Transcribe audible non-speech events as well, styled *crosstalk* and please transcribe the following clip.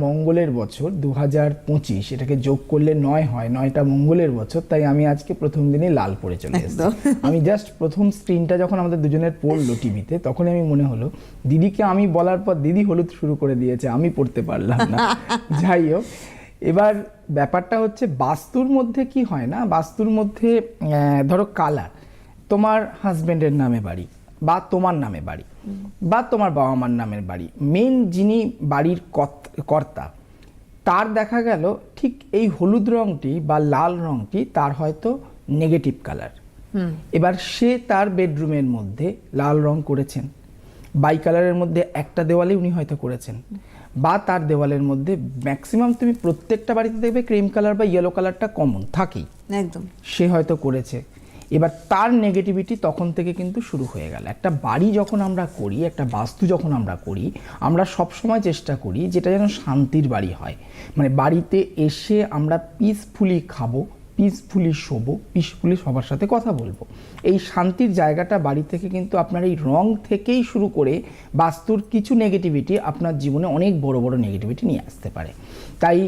মঙ্গলের বছর দু হাজার পঁচিশ এটাকে যোগ করলে নয় হয় নয়টা মঙ্গলের বছর তাই আমি আজকে প্রথম দিনে লাল পরে চলে এসেছি। *laughs* আমি জাস্ট প্রথম স্ক্রিনটা যখন আমাদের দুজনের পড়ল টিভিতে তখন আমি মনে হলো দিদিকে আমি বলার পর দিদি হলুদ শুরু করে দিয়েছে আমি পড়তে পারলাম না। *laughs* যাই হোক এবার ব্যাপারটা হচ্ছে বাস্তুর মধ্যে কি হয় না? বাস্তুর মধ্যে আহ, ধরো কালার তোমার হাজবেন্ডের নামে বাড়ি। বা তোমার নামে বাড়ি বা তোমার বাবা মার নামের বাড়ি মেন যিনি বাড়ির কর্তা তার দেখা গেল ঠিক এই হলুদ রংটি বা লাল রংটি তার হয়তো নেগেটিভ কালার এবার সে তার বেডরুমের মধ্যে লাল রং করেছেন বাই কালারের মধ্যে একটা দেওয়ালে উনি হয়তো করেছেন বা তার দেওয়ালের মধ্যে ম্যাক্সিমাম তুমি প্রত্যেকটা বাড়িতে দেখবে ক্রিম কালার বা ইয়েলো কালারটা কমন থাকেই। একদম। সে হয়তো করেছে। এবার তার নেগেটিভিটি তখন থেকে কিন্তু শুরু হয়ে গেল। একটা বাড়ি যখন আমরা করি, একটা বাস্তু যখন আমরা করি, আমরা সব সময় চেষ্টা করি যেটা যেন শান্তির বাড়ি হয়। মানে বাড়িতে এসে আমরা পিসফুলি খাব পিসফুলি শোবো পিসফুলি সবার সাথে কথা বলব। এই শান্তির জায়গাটা বাড়ি থেকে কিন্তু আপনার এই রং থেকেই শুরু করে বাস্তুর কিছু নেগেটিভিটি আপনার জীবনে অনেক বড় বড় নেগেটিভিটি নিয়ে আসতে পারে। তাই